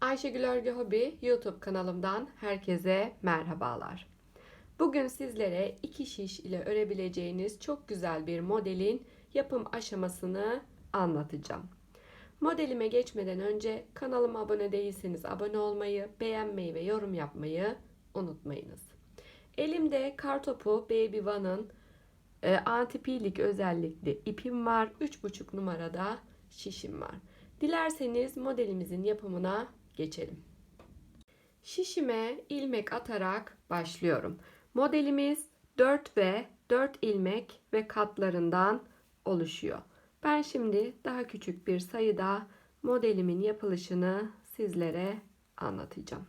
Ayşegül Örgü Hobi YouTube kanalımdan herkese merhabalar. Bugün sizlere iki şiş ile örebileceğiniz çok güzel bir modelin yapım aşamasını anlatacağım. Modelime geçmeden önce kanalıma abone değilseniz abone olmayı, beğenmeyi ve yorum yapmayı unutmayınız. Elimde Kartopu Baby One'ın e, antipilik özellikli ipim var. 3,5 numarada şişim var. Dilerseniz modelimizin yapımına geçelim. Şişime ilmek atarak başlıyorum. Modelimiz 4 ve 4 ilmek ve katlarından oluşuyor. Ben şimdi daha küçük bir sayıda modelimin yapılışını sizlere anlatacağım.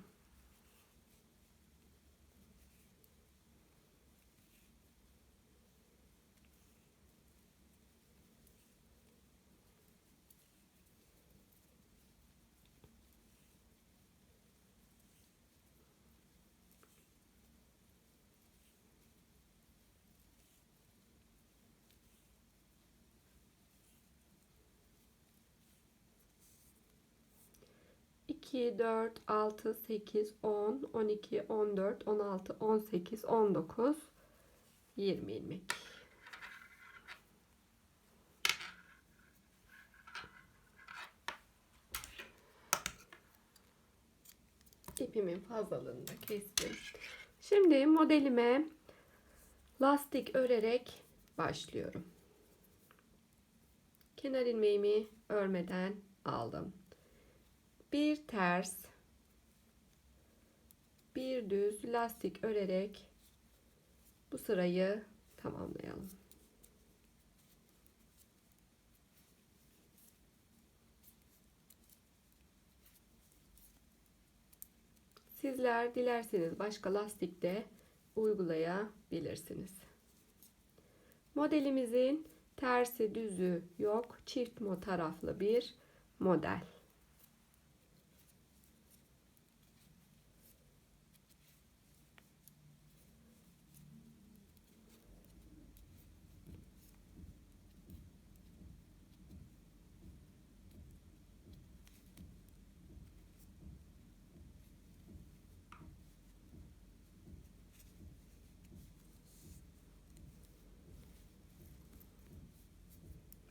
İki, dört, altı, sekiz, on, on iki, on dört, on altı, on sekiz, on dokuz, yirmi ilmek. İpimin fazlalığını da kestim. Şimdi modelime lastik örerek başlıyorum. Kenar ilmeğimi örmeden aldım. Bir ters, bir düz lastik örerek bu sırayı tamamlayalım. Sizler dilerseniz başka lastik de uygulayabilirsiniz. Modelimizin tersi düzü yok. Çift taraflı bir model.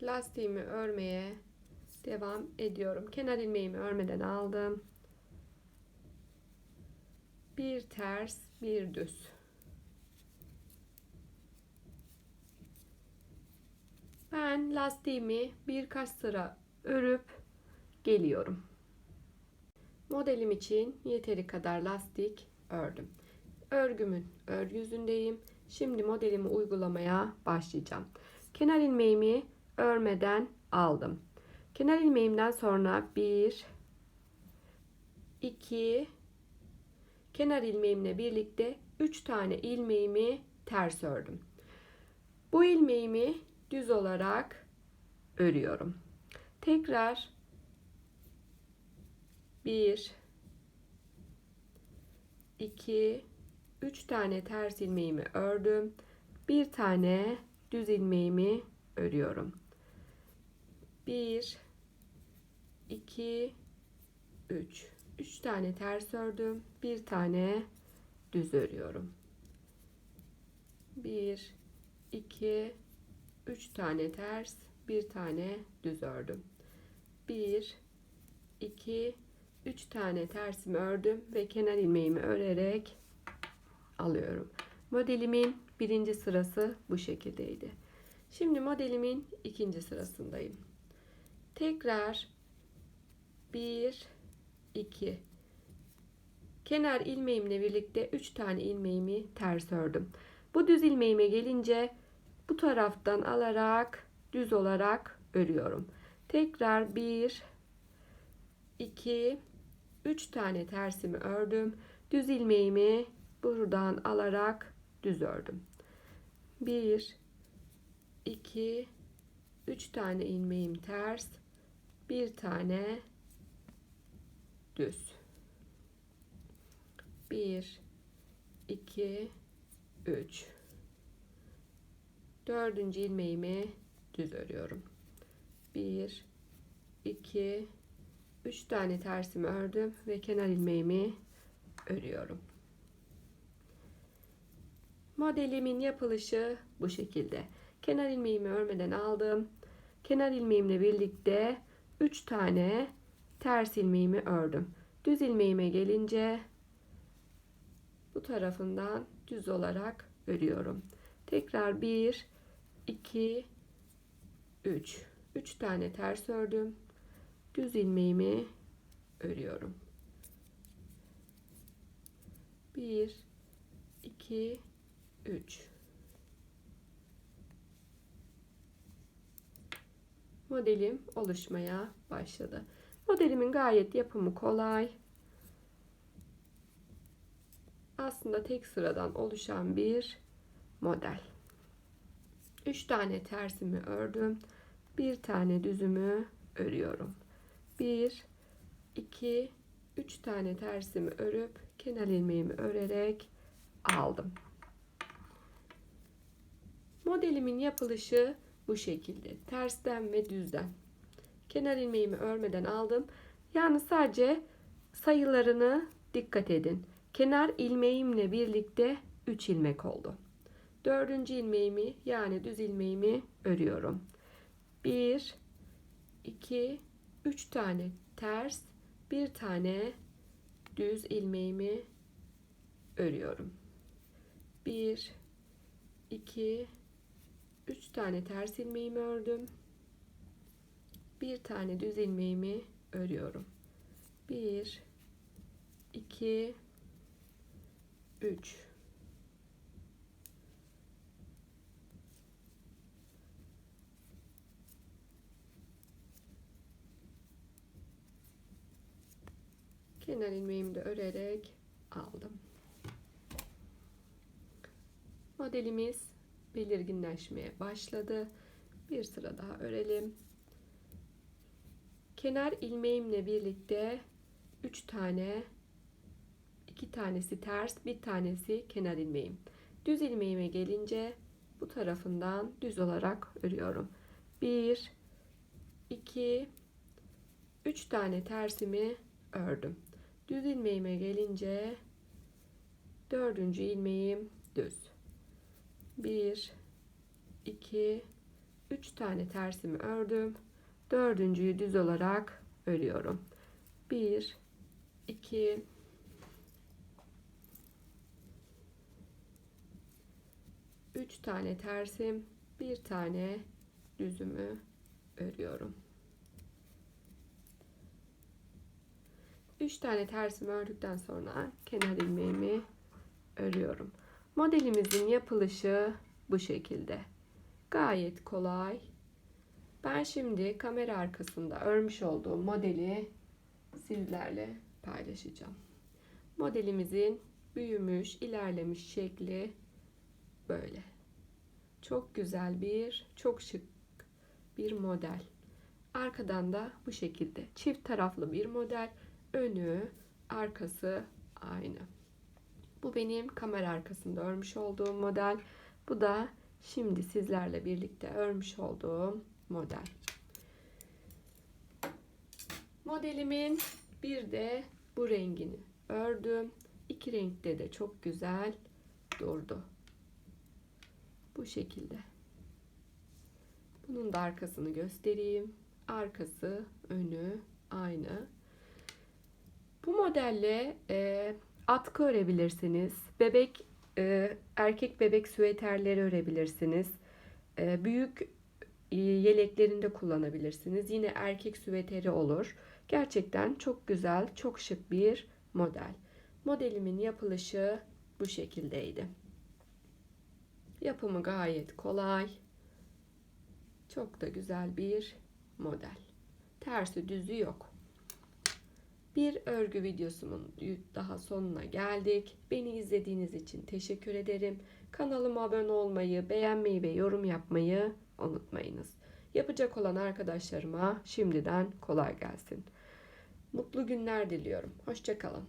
Lastiğimi örmeye devam ediyorum. Kenar ilmeğimi örmeden aldım. Bir ters, bir düz. Ben lastiğimi birkaç sıra örüp geliyorum. Modelim için yeteri kadar lastik ördüm. Örgümün örgü yüzündeyim. Şimdi modelimi uygulamaya başlayacağım. Kenar ilmeğimi örmeden aldım. Kenar ilmeğimden sonra 1 2 kenar ilmeğimle birlikte 3 tane ilmeğimi ters ördüm. Bu ilmeğimi düz olarak örüyorum. Tekrar 1 2 3 tane ters ilmeğimi ördüm. Bir tane düz ilmeğimi örüyorum. 1 2 3 3 tane ters ördüm. Bir tane düz örüyorum. 1 2 3 tane ters, bir tane düz ördüm. 1 2 3 tane tersimi ördüm ve kenar ilmeğimi örerek alıyorum. Modelimin birinci sırası bu şekildeydi. Şimdi modelimin ikinci sırasındayım. Tekrar 1 2 kenar ilmeğimle birlikte 3 tane ilmeğimi ters ördüm. Bu düz ilmeğime gelince bu taraftan alarak düz olarak örüyorum. Tekrar 1 2 3 tane tersimi ördüm. Düz ilmeğimi buradan alarak düz ördüm. 1 2 3 tane ilmeğim ters, bir tane düz. 1 2 3 Dördüncü ilmeğimi düz örüyorum. 1 2 3 tane tersimi ördüm ve kenar ilmeğimi örüyorum. Modelimin yapılışı bu şekilde. Kenar ilmeğimi örmeden aldım. Kenar ilmeğimle birlikte 3 tane ters ilmeğimi ördüm. Düz ilmeğime gelince bu tarafından düz olarak örüyorum. Tekrar 1 2 3 3 tane ters ördüm. Düz ilmeğimi örüyorum. 1 2 3 Modelim oluşmaya başladı. Modelimin gayet yapımı kolay. Aslında tek sıradan oluşan bir model. 3 tane tersimi ördüm. Bir tane düzümü örüyorum. 1 2 3 tane tersimi örüp kenar ilmeğimi örerek aldım. Modelimin yapılışı bu şekilde. Tersten ve düzden. Kenar ilmeğimi örmeden aldım. Yani sadece sayılarını dikkat edin. Kenar ilmeğimle birlikte 3 ilmek oldu. Dördüncü ilmeğimi yani düz ilmeğimi örüyorum. 1 2 3 tane ters, bir tane düz ilmeğimi örüyorum. 1 2 3 tane ters ilmeğimi ördüm. Bir tane düz ilmeğimi örüyorum. 1 2 3 kenar ilmeğimi de örerek aldım. Modelimiz belirginleşmeye başladı. Bir sıra daha örelim. Kenar ilmeğimle birlikte 3 tane 2 tanesi ters, bir tanesi kenar ilmeğim. Düz ilmeğime gelince bu tarafından düz olarak örüyorum. 1 2 3 tane tersimi ördüm. Düz ilmeğime gelince dördüncü ilmeğim düz. 1 2 3 tane tersimi ördüm. Dördüncüyü düz olarak örüyorum. 1 2 3 tane tersim, bir tane düzümü örüyorum. 3 tane tersimi ördükten sonra kenar ilmeğimi örüyorum. Modelimizin yapılışı bu şekilde. Gayet kolay. Ben şimdi kamera arkasında örmüş olduğum modeli sizlerle paylaşacağım. Modelimizin büyümüş, ilerlemiş şekli böyle. Çok güzel bir, çok şık bir model. Arkadan da bu şekilde çift taraflı bir model. Önü, arkası aynı. Bu benim kamera arkasında örmüş olduğum model. Bu da şimdi sizlerle birlikte örmüş olduğum model. Modelimin bir de bu rengini ördüm. İki renkte de çok güzel durdu. Bu şekilde. Bunun da arkasını göstereyim. Arkası, önü aynı. Bu modelle e, atkı örebilirsiniz. Bebek e, erkek bebek süveterleri örebilirsiniz. E, büyük e, yeleklerinde kullanabilirsiniz. Yine erkek süveteri olur. Gerçekten çok güzel, çok şık bir model. Modelimin yapılışı bu şekildeydi. Yapımı gayet kolay. Çok da güzel bir model. Tersi düzü yok. Bir örgü videosunun daha sonuna geldik. Beni izlediğiniz için teşekkür ederim. Kanalıma abone olmayı, beğenmeyi ve yorum yapmayı unutmayınız. Yapacak olan arkadaşlarıma şimdiden kolay gelsin. Mutlu günler diliyorum. Hoşçakalın.